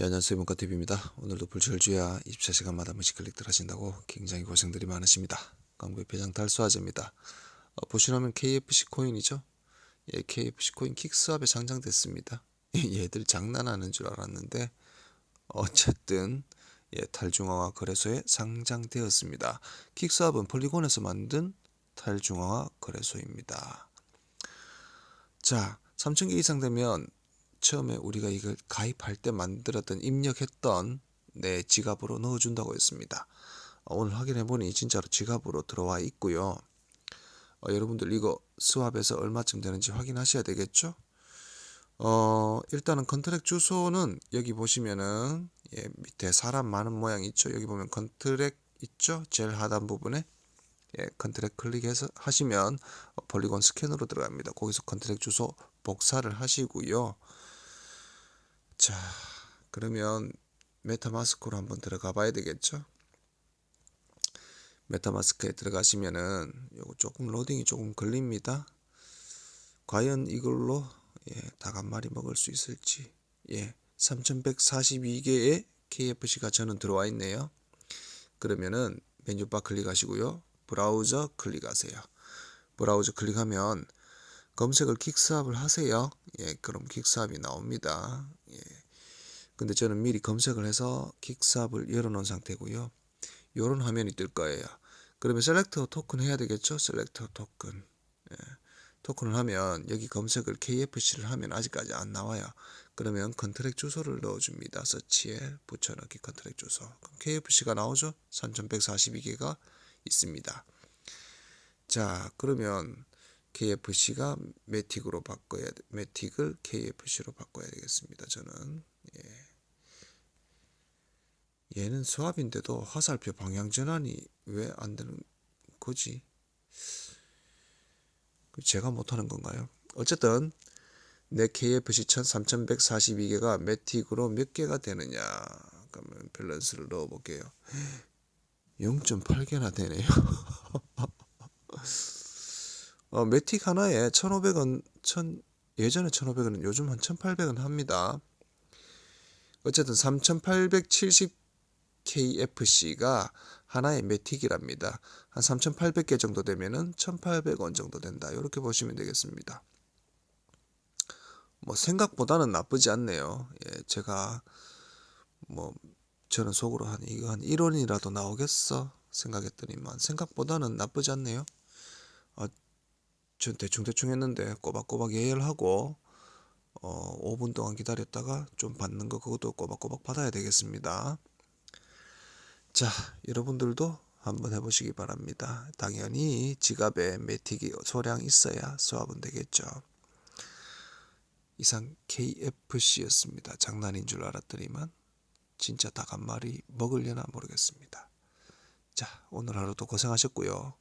예, 안녕하세요. 문과TV입니다. 오늘도 불철주야 24시간마다 무시 클릭들 하신다고 굉장히 고생들이 많으십니다. 광고의 배장 달수화제입니다. 어, 보시면 KFC 코인이죠. 예, KFC 코인 킥스업에 상장됐습니다. 얘들이 장난하는 줄 알았는데 어쨌든 예, 탈중앙화 거래소에 상장되었습니다. 킥스업은 폴리곤에서 만든 탈중앙화 거래소입니다. 자, 3,000개 이상 되면 처음에 우리가 이걸 가입할 때 만들었던 입력했던 내 지갑으로 넣어준다고 했습니다. 어, 오늘 확인해 보니 진짜로 지갑으로 들어와 있고요. 어, 여러분들 이거 스왑에서 얼마쯤 되는지 확인하셔야 되겠죠? 어, 일단은 컨트랙 주소는 여기 보시면은 예, 밑에 사람 많은 모양 있죠? 여기 보면 컨트랙 있죠? 제일 하단 부분에 예, 컨트랙 클릭해서 하시면 어, 폴리곤 스캔으로 들어갑니다. 거기서 컨트랙 주소 복사를 하시고요. 자, 그러면 메타마스크로 한번 들어가 봐야 되겠죠? 메타마스크에 들어가시면은 요거 조금 로딩이 조금 걸립니다. 과연 이걸로 예, 닭 한 마리 먹을 수 있을지. 예, 3142개의 KFC가 저는 들어와 있네요. 그러면은 메뉴바 클릭하시고요. 브라우저 클릭하세요. 브라우저 클릭하면 검색을 킥스압을 하세요. 예, 그럼 킥스압이 나옵니다. 예. 근데 저는 미리 검색을 해서 킥스압을 열어놓은 상태고요. 요런 화면이 뜰 거예요. 그러면 셀렉터 토큰 해야 되겠죠? 셀렉터 토큰. 예. 토큰을 하면 여기 검색을 KFC를 하면 아직까지 안 나와요. 그러면 컨트랙 주소를 넣어줍니다. 서치에 붙여넣기 컨트랙 주소. 그럼 KFC가 나오죠? 3142개가 있습니다. 자, 그러면 KFC가 매틱으로 바꿔야 매틱을 KFC로 바꿔야 되겠습니다. 저는 예. 얘는 수압인데도 화살표 방향 전환이 왜 안 되는 거지? 제가 못하는 건가요? 어쨌든 내 KFC 3142개가 매틱으로 몇 개가 되느냐 그러면 밸런스를 넣어 볼게요 0.8개나 되네요 어, 매틱 하나에 1,500원, 1 예전에 1,500원은 요즘 한 1,800원 합니다. 어쨌든 3,870KFC가 하나의 매틱이랍니다. 한 3,800개 정도 되면은 1,800원 정도 된다. 이렇게 보시면 되겠습니다. 뭐 생각보다는 나쁘지 않네요. 예, 제가 뭐 저는 속으로 한 이거 한 1원이라도 나오겠어 생각했더니만 생각보다는 나쁘지 않네요. 어, 전 대충대충 했는데 꼬박꼬박 예열 하고 어, 5분 동안 기다렸다가 좀 받는 거 그것도 꼬박꼬박 받아야 되겠습니다. 자, 여러분들도 한번 해보시기 바랍니다. 당연히 지갑에 매틱이 소량 있어야 수합은 되겠죠. 이상 KFC였습니다. 장난인 줄 알았더니만 진짜 닭 한 마리 먹으려나 모르겠습니다. 자, 오늘 하루도 고생하셨고요.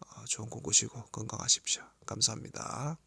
어, 좋은 꿈 꾸시고 건강하십시오. 감사합니다.